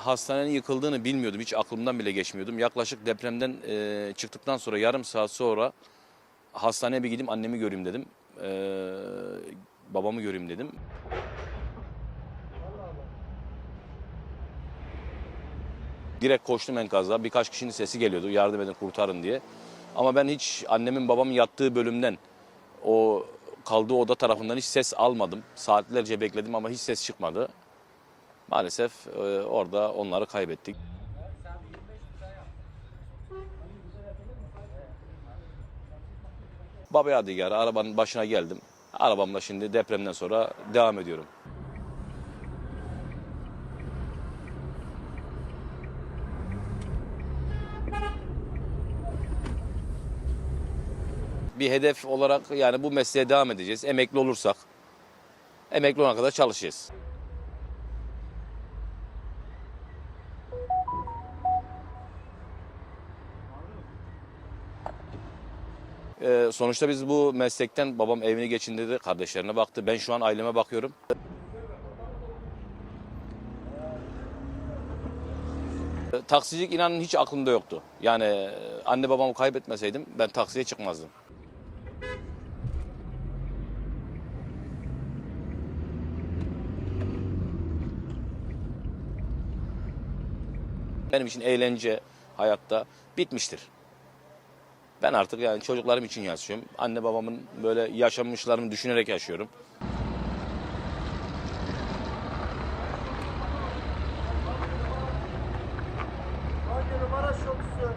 hastanenin yıkıldığını bilmiyordum. Hiç aklımdan bile geçmiyordum. Yaklaşık depremden e, çıktıktan sonra yarım saat sonra hastaneye bir gideyim annemi göreyim dedim. E, babamı göreyim dedim. Direkt koştum enkaza. Birkaç kişinin sesi geliyordu. Yardım edin kurtarın diye. Ama ben hiç annemin babamın yattığı bölümden o kaldığı oda tarafından hiç ses almadım. Saatlerce bekledim ama hiç ses çıkmadı. Maalesef e, orada onları kaybettik. Baba Yadigarı arabanın başına geldim. Arabamla şimdi depremden sonra devam ediyorum. Bir hedef olarak yani bu mesleğe devam edeceğiz. Emekli olursak emekli olana kadar çalışacağız. Ee, sonuçta biz bu meslekten babam evini geçindirdi, kardeşlerine baktı. Ben şu an aileme bakıyorum. Ee, Taksicilik inanın hiç aklımda yoktu. Yani e, anne babamı kaybetmeseydim ben taksiye çıkmazdım. Benim için eğlence hayatta bitmiştir. Ben artık yani çocuklarım için yaşıyorum. Anne babamın böyle yaşanmışlarını düşünerek yaşıyorum. Hangi numara şokusu?